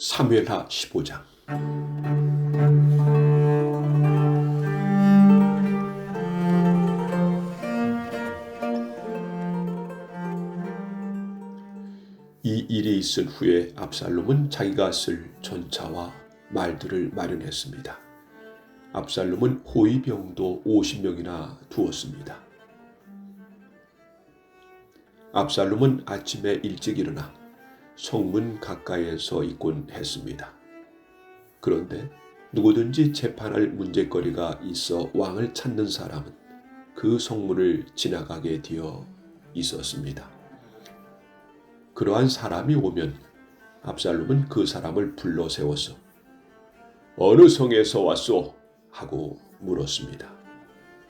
사무엘하 15장 이 일이 있은 후에 압살롬은 자기가 쓸 전차와 말들을 마련했습니다. 압살롬은 호위병도 50명이나 두었습니다. 압살롬은 아침에 일찍 일어나 성문 가까이에서 있곤 했습니다. 그런데 누구든지 재판할 문제거리가 있어 왕을 찾는 사람은 그 성문을 지나가게 되어 있었습니다. 그러한 사람이 오면 압살롬은 그 사람을 불러 세워서 어느 성에서 왔소? 하고 물었습니다.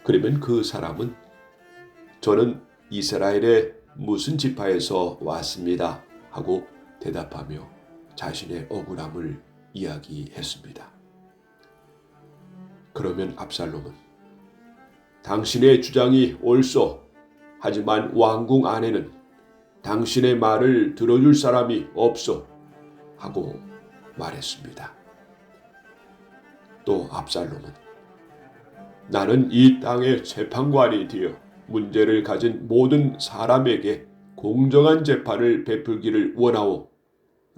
그러면 그 사람은 저는 이스라엘의 무슨 지파에서 왔습니다. 하고 대답하며 자신의 억울함을 이야기했습니다. 그러면 압살롬은 당신의 주장이 옳소. 하지만 왕궁 안에는 당신의 말을 들어줄 사람이 없소. 하고 말했습니다. 또 압살롬은 나는 이 땅의 재판관이 되어 문제를 가진 모든 사람에게 공정한 재판을 베풀기를 원하오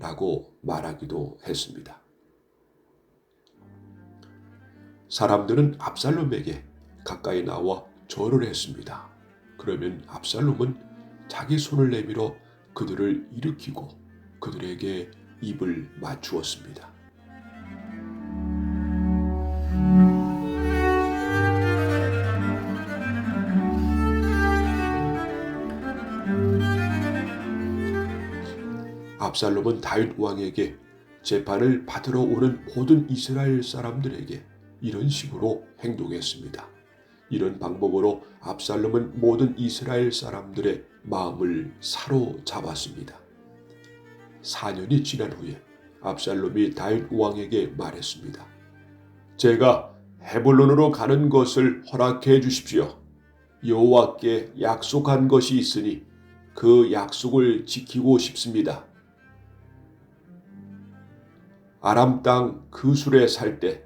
라고 말하기도 했습니다. 사람들은 압살롬에게 가까이 나와 절을 했습니다. 그러면 압살롬은 자기 손을 내밀어 그들을 일으키고 그들에게 입을 맞추었습니다. 압살롬은 다윗 왕에게 재판을 받으러 오는 모든 이스라엘 사람들에게 이런 식으로 행동했습니다. 이런 방법으로 압살롬은 모든 이스라엘 사람들의 마음을 사로잡았습니다. 4년이 지난 후에 압살롬이 다윗 왕에게 말했습니다. 제가 헤블론으로 가는 것을 허락해 주십시오. 여호와께 약속한 것이 있으니 그 약속을 지키고 싶습니다. 아람 땅 그술에 살 때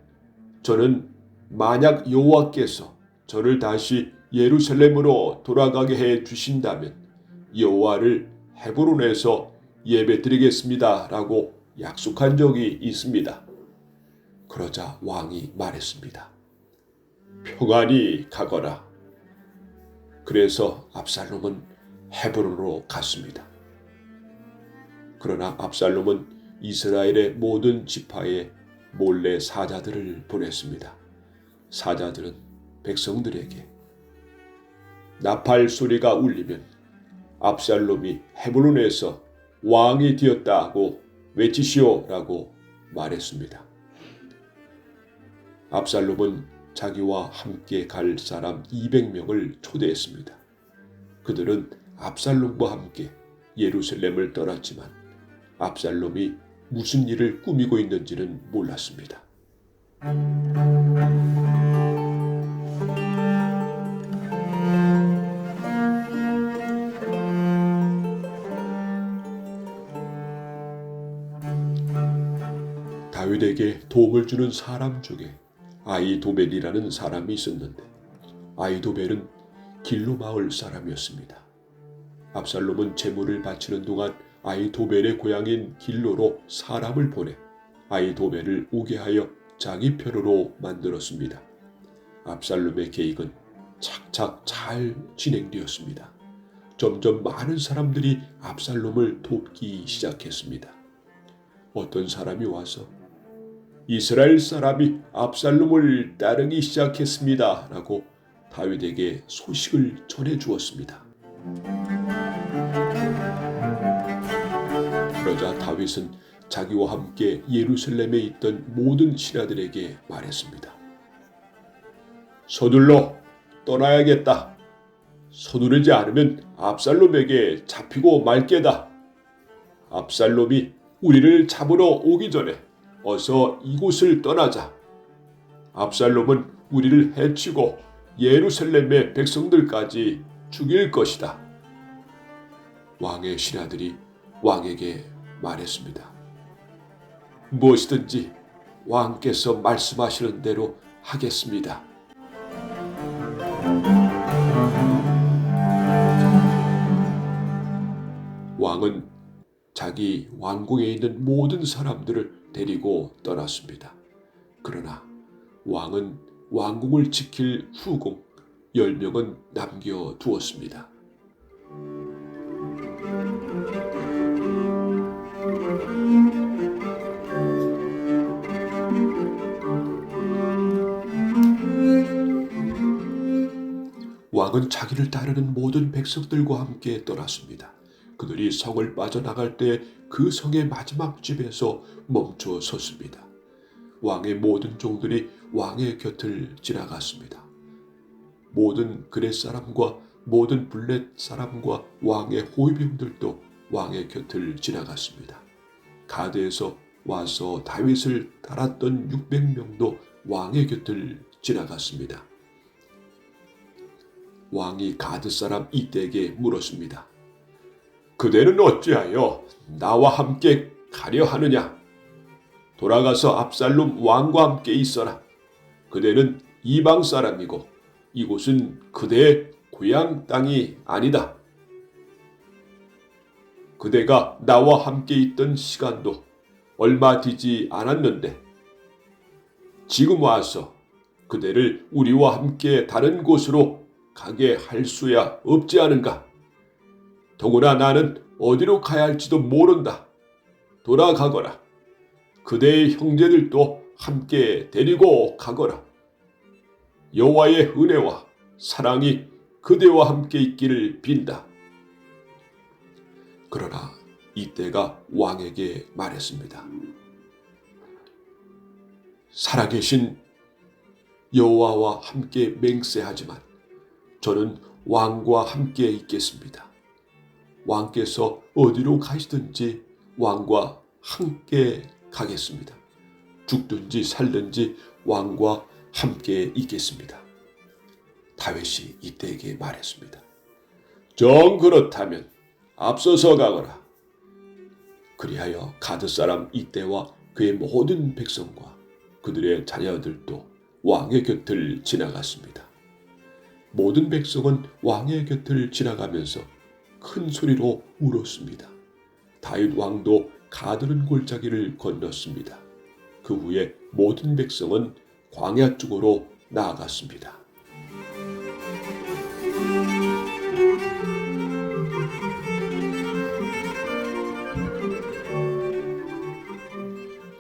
저는 만약 여호와께서 저를 다시 예루살렘으로 돌아가게 해 주신다면 여호와를 헤브론에서 예배드리겠습니다라고 약속한 적이 있습니다. 그러자 왕이 말했습니다. 평안히 가거라. 그래서 압살롬은 헤브론으로 갔습니다. 그러나 압살롬은 이스라엘의 모든 지파에 몰래 사자들을 보냈습니다. 사자들은 백성들에게 나팔 소리가 울리면 압살롬이 헤브론에서 왕이 되었다고 외치시오라고 말했습니다. 압살롬은 자기와 함께 갈 사람 200명을 초대했습니다. 그들은 압살롬과 함께 예루살렘을 떠났지만 압살롬이 무슨 일을 꾸미고 있는지는 몰랐습니다. 다윗에게 도움을 주는 사람 중에 아이도벨이라는 사람이 있었는데 아이도벨은 길로 마을 사람이었습니다. 압살롬은 제물을 바치는 동안 아이도벨의 고향인 길로로 사람을 보내 아이도벨을 오게 하여 자기 편으로 만들었습니다. 압살롬의 계획은 착착 잘 진행되었습니다. 점점 많은 사람들이 압살롬을 돕기 시작했습니다. 어떤 사람이 와서 이스라엘 사람이 압살롬을 따르기 시작했습니다. 라고 다윗에게 소식을 전해 주었습니다. 그러자 다윗은 자기와 함께 예루살렘에 있던 모든 신하들에게 말했습니다. 서둘러 떠나야겠다. 서두르지 않으면 압살롬에게 잡히고 말게다. 압살롬이 우리를 잡으러 오기 전에 어서 이곳을 떠나자. 압살롬은 우리를 해치고 예루살렘의 백성들까지 죽일 것이다. 왕의 신하들이 왕에게 말했습니다. 무엇이든지 왕께서 말씀하시는 대로 하겠습니다. 왕은 자기 왕궁에 있는 모든 사람들을 데리고 떠났습니다. 그러나 왕은 왕궁을 지킬 후궁 10명은 남겨 두었습니다. 왕은 자기를 따르는 모든 백성들과 함께 떠났습니다. 그들이 성을 빠져나갈 때 그 성의 마지막 집에서 멈춰 섰습니다. 왕의 모든 종들이 왕의 곁을 지나갔습니다. 모든 그렛 사람과 모든 블렛 사람과 왕의 호위병들도 왕의 곁을 지나갔습니다. 가드에서 와서 다윗을 달았던 600명도 왕의 곁을 지나갔습니다. 왕이 가드 사람 이때에게 물었습니다. 그대는 어찌하여 나와 함께 가려 하느냐? 돌아가서 압살롬 왕과 함께 있어라. 그대는 이방 사람이고 이곳은 그대의 고향 땅이 아니다. 그대가 나와 함께 있던 시간도 얼마 되지 않았는데 지금 와서 그대를 우리와 함께 다른 곳으로 가게 할 수야 없지 않은가? 더구나 나는 어디로 가야 할지도 모른다. 돌아가거라. 그대의 형제들도 함께 데리고 가거라. 여호와의 은혜와 사랑이 그대와 함께 있기를 빈다. 그러나 이때가 왕에게 말했습니다. 살아계신 여호와와 함께 맹세하지만 저는 왕과 함께 있겠습니다. 왕께서 어디로 가시든지 왕과 함께 가겠습니다. 죽든지 살든지 왕과 함께 있겠습니다. 다윗이 이때에게 말했습니다. 정 그렇다면 앞서서 가거라. 그리하여 가드 사람 이때와 그의 모든 백성과 그들의 자녀들도 왕의 곁을 지나갔습니다. 모든 백성은 왕의 곁을 지나가면서 큰 소리로 울었습니다. 다윗 왕도 가드는 골짜기를 건넜습니다. 그 후에 모든 백성은 광야 쪽으로 나아갔습니다.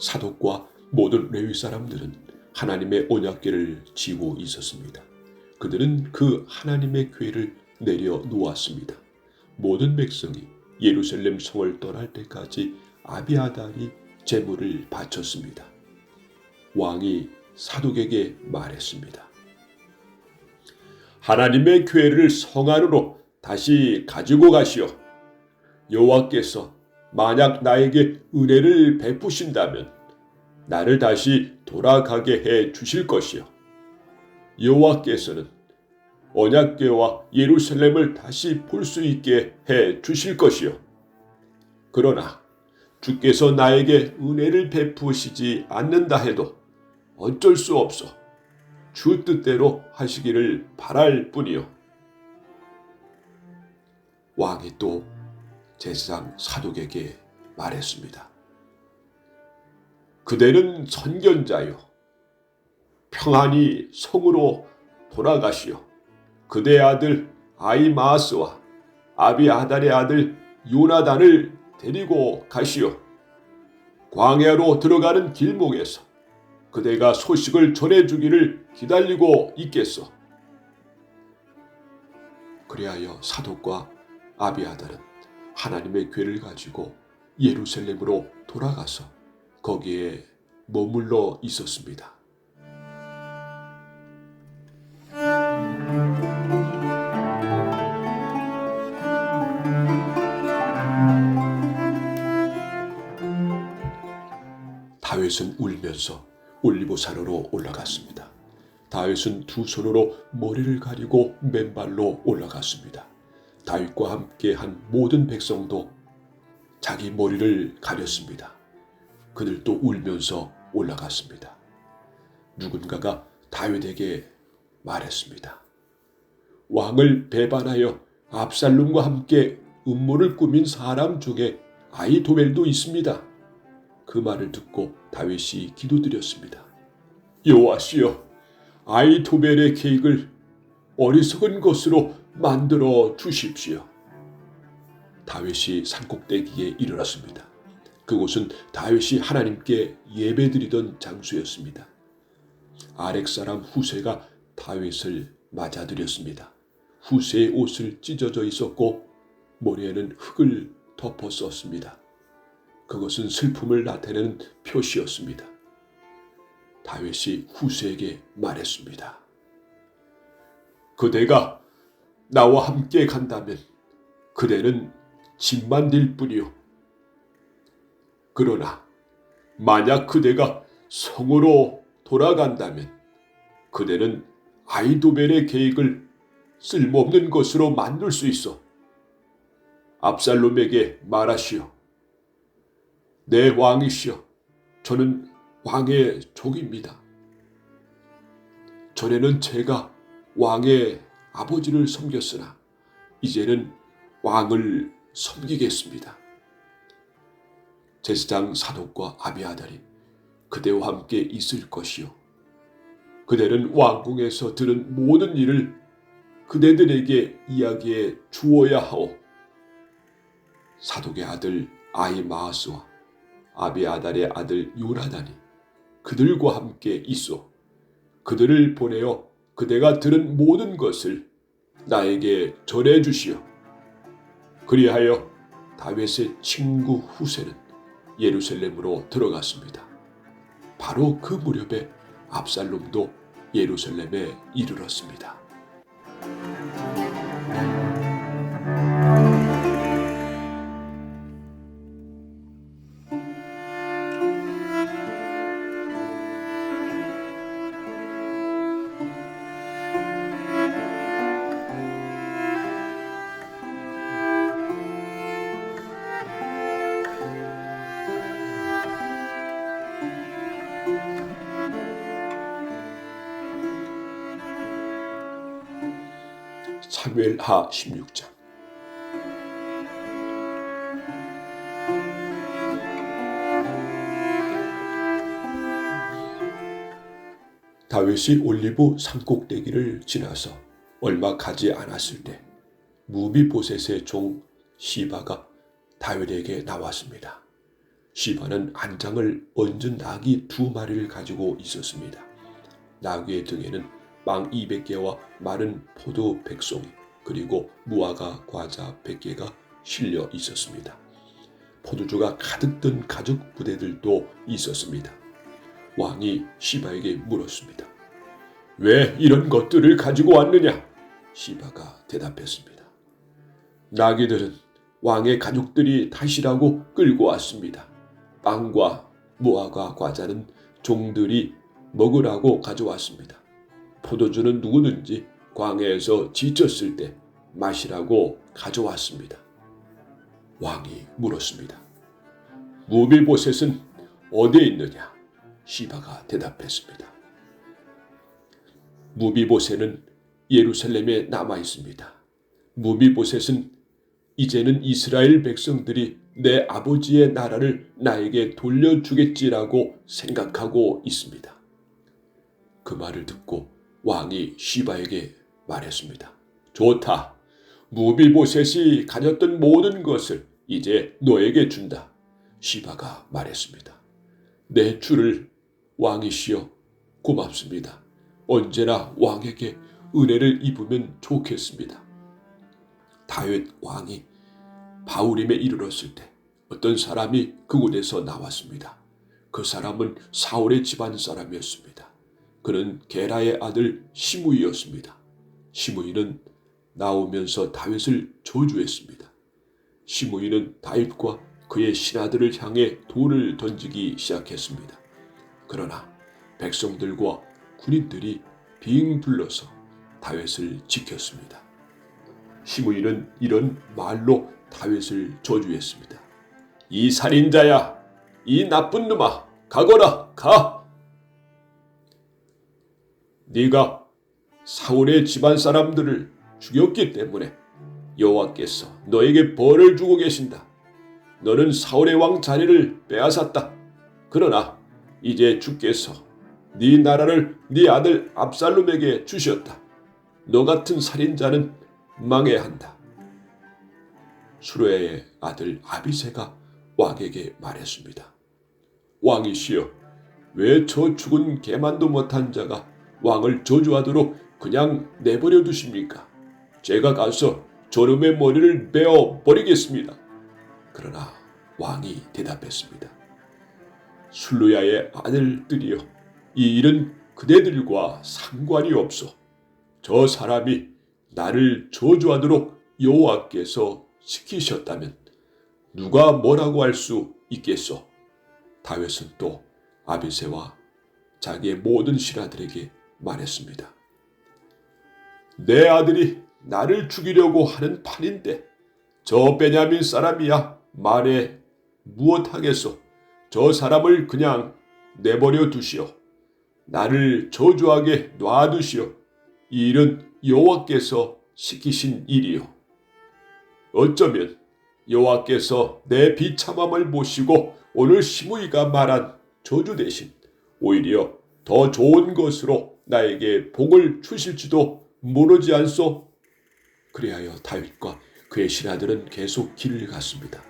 사독과 모든 레위 사람들은 하나님의 언약궤를 지고 있었습니다. 그들은 그 하나님의 궤를 내려 놓았습니다. 모든 백성이 예루살렘 성을 떠날 때까지 아비아달이 제물을 바쳤습니다. 왕이 사독에게 말했습니다. 하나님의 궤를 성 안으로 다시 가지고 가시오. 여호와께서 만약 나에게 은혜를 베푸신다면 나를 다시 돌아가게 해 주실 것이요. 여호와께서는 언약궤와 예루살렘을 다시 볼 수 있게 해 주실 것이요. 그러나 주께서 나에게 은혜를 베푸시지 않는다 해도 어쩔 수 없어 주 뜻대로 하시기를 바랄 뿐이요. 왕이 또 제사장 사독에게 말했습니다. 그대는 선견자요. 평안히 성으로 돌아가시오. 그대의 아들 아이마스와 아비아달의 아들 요나단을 데리고 가시오. 광야로 들어가는 길목에서 그대가 소식을 전해주기를 기다리고 있겠소. 그리하여 사독과 아비아달은 하나님의 괴를 가지고 예루살렘으로 돌아가서 거기에 머물러 있었습니다. 다윗은 울면서 올리브산으로 올라갔습니다. 다윗은 두 손으로 머리를 가리고 맨발로 올라갔습니다. 다윗과 함께 한 모든 백성도 자기 머리를 가렸습니다. 그들도 울면서 올라갔습니다. 누군가가 다윗에게 말했습니다. 왕을 배반하여 압살롬과 함께 음모를 꾸민 사람 중에 아이도멜도 있습니다. 그 말을 듣고 다윗이 기도드렸습니다. 여호와시여, 아이도멜의 계획을 어리석은 것으로 만들어 주십시오. 다윗이 산꼭대기에 이르렀습니다. 그곳은 다윗이 하나님께 예배드리던 장소였습니다. 아렉 사람 후세가 다윗을 맞아들였습니다. 후세의 옷을 찢어져 있었고 머리에는 흙을 덮어 썼습니다. 그것은 슬픔을 나타내는 표시였습니다. 다윗이 후세에게 말했습니다. 그대가 나와 함께 간다면 그대는 짐만 될 뿐이요. 그러나 만약 그대가 성으로 돌아간다면 그대는 아이도벨의 계획을 쓸모없는 것으로 만들 수 있어. 압살롬에게 말하시오. 내 왕이시여. 저는 왕의 족입니다. 전에는 제가 왕의 아버지를 섬겼으나 이제는 왕을 섬기겠습니다. 제사장 사독과 아비아달이 그대와 함께 있을 것이요. 그대는 왕궁에서 들은 모든 일을 그대들에게 이야기해 주어야 하오. 사독의 아들 아이마스와 아비아달의 아들 요나단이 그들과 함께 있어 그들을 보내어 그대가 들은 모든 것을 나에게 전해 주시오. 그리하여 다윗의 친구 후세는 예루살렘으로 들어갔습니다. 바로 그 무렵에 압살롬도 예루살렘에 이르렀습니다. 사무엘하 16장 다윗이 올리브 산꼭대기를 지나서 얼마 가지 않았을 때 무비보셋의 종 시바가 다윗에게 나왔습니다. 시바는 안장을 얹은 낙이 두 마리를 가지고 있었습니다. 나귀의 등에는 빵 200개와 마른 포도 100송이 그리고 무화과 과자 100개가 실려 있었습니다. 포도주가 가득 든 가죽 부대들도 있었습니다. 왕이 시바에게 물었습니다. 왜 이런 것들을 가지고 왔느냐? 시바가 대답했습니다. 나귀들은 왕의 가족들이 타시라고 끌고 왔습니다. 빵과 무화과 과자는 종들이 먹으라고 가져왔습니다. 포도주는 누구든지 광해에서 지쳤을 때 마시라고 가져왔습니다. 왕이 물었습니다. 무빌보셋은 어디에 있느냐? 시바가 대답했습니다. 무비보셋은 예루살렘에 남아 있습니다. 무비보셋은 이제는 이스라엘 백성들이 내 아버지의 나라를 나에게 돌려주겠지라고 생각하고 있습니다. 그 말을 듣고 왕이 시바에게 말했습니다. 좋다. 무비보셋이 가졌던 모든 것을 이제 너에게 준다. 시바가 말했습니다. 내 주를 왕이시여 고맙습니다. 언제나 왕에게 은혜를 입으면 좋겠습니다. 다윗 왕이 바울임에 이르렀을 때 어떤 사람이 그곳에서 나왔습니다. 그 사람은 사울의 집안 사람이었습니다. 그는 게라의 아들 시므이였습니다. 시므이는 나오면서 다윗을 저주했습니다. 시므이는 다윗과 그의 신하들을 향해 돌을 던지기 시작했습니다. 그러나 백성들과 군인들이 빙 불러서 다윗을 지켰습니다. 시므이는 이런 말로 다윗을 저주했습니다. 이 살인자야, 이 나쁜 놈아, 가거라, 가. 네가 사울의 집안 사람들을 죽였기 때문에 여호와께서 너에게 벌을 주고 계신다. 너는 사울의 왕 자리를 빼앗았다. 그러나 이제 주께서 네 나라를 네 아들 압살롬에게 주셨다. 너 같은 살인자는 망해야 한다. 수레의 아들 아비세가 왕에게 말했습니다. 왕이시여, 왜 저 죽은 개만도 못한 자가 왕을 저주하도록 그냥 내버려 두십니까? 제가 가서 저놈의 머리를 베어 버리겠습니다. 그러나 왕이 대답했습니다. 술루야의 아들들이여, 이 일은 그대들과 상관이 없어. 저 사람이 나를 저주하도록 여호와께서 시키셨다면 누가 뭐라고 할 수 있겠소? 다윗은 또 아비세와 자기의 모든 신하들에게 말했습니다. 내 아들이 나를 죽이려고 하는 판인데 저 베냐민 사람이야 말해 무엇하겠소? 저 사람을 그냥 내버려 두시오. 나를 저주하게 놔두시오. 이 일은 여호와께서 시키신 일이요. 어쩌면 여호와께서 내 비참함을 보시고 오늘 시므이가 말한 저주 대신 오히려 더 좋은 것으로 나에게 복을 주실지도 모르지 않소. 그리하여 다윗과 그의 신하들은 계속 길을 갔습니다.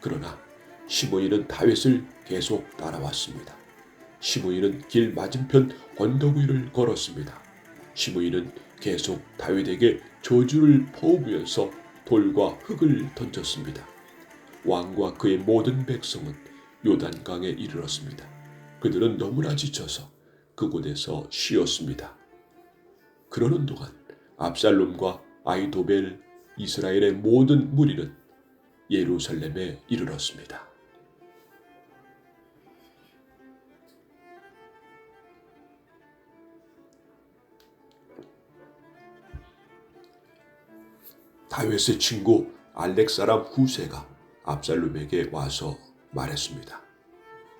그러나 시므이는 다윗을 계속 따라왔습니다. 시므이는 길 맞은편 언덕 위를 걸었습니다. 시므이는 계속 다윗에게 저주를 퍼부으면서 돌과 흙을 던졌습니다. 왕과 그의 모든 백성은 요단강에 이르렀습니다. 그들은 너무나 지쳐서 그곳에서 쉬었습니다. 그러는 동안 압살롬과 아이도벨 이스라엘의 모든 무리는 예루살렘에 이르렀습니다. 다윗의 친구 알렉 사람 후세가 압살롬에게 와서 말했습니다.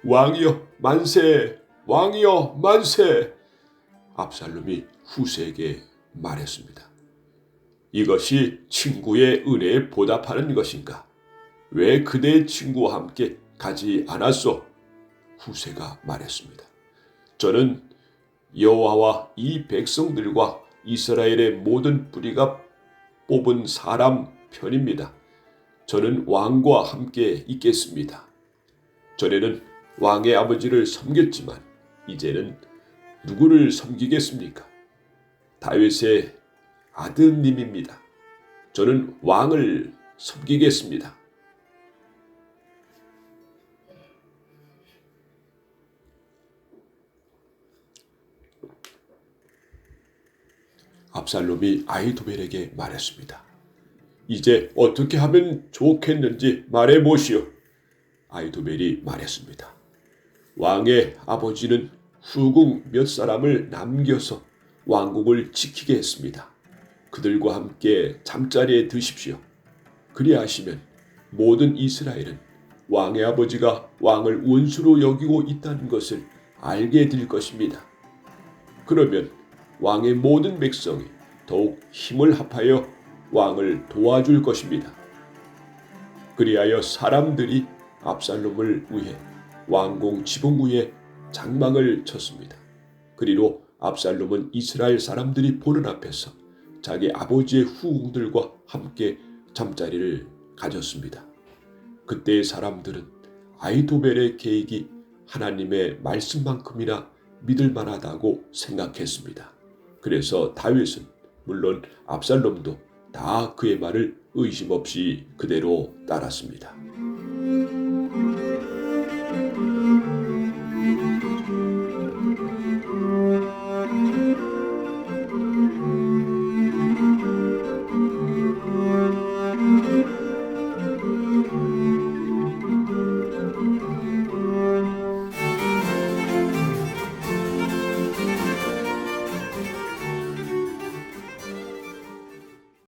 왕이여 만세! 왕이여 만세! 압살롬이 후세에게 말했습니다. 이것이 친구의 은혜에 보답하는 것인가? 왜 그대의 친구와 함께 가지 않았소? 후세가 말했습니다. 저는 여호와와 이 백성들과 이스라엘의 모든 뿌리가 뽑은 사람 편입니다. 저는 왕과 함께 있겠습니다. 전에는 왕의 아버지를 섬겼지만 이제는 누구를 섬기겠습니까? 다윗의 아드님입니다. 저는 왕을 섬기겠습니다. 압살롬이 아이도벨에게 말했습니다. 이제 어떻게 하면 좋겠는지 말해 보시오. 아이도벨이 말했습니다. 왕의 아버지는 후궁 몇 사람을 남겨서 왕국을 지키게 했습니다. 그들과 함께 잠자리에 드십시오. 그리하시면 모든 이스라엘은 왕의 아버지가 왕을 원수로 여기고 있다는 것을 알게 될 것입니다. 그러면 왕의 모든 백성이 더욱 힘을 합하여 왕을 도와줄 것입니다. 그리하여 사람들이 압살롬을 위해 왕궁 지붕 위에 장막을 쳤습니다. 그리로 압살롬은 이스라엘 사람들이 보는 앞에서 자기 아버지의 후궁들과 함께 잠자리를 가졌습니다. 그때의 사람들은 아이도벨의 계획이 하나님의 말씀만큼이나 믿을 만하다고 생각했습니다. 그래서 다윗은 물론 압살롬도 다 그의 말을 의심 없이 그대로 따랐습니다.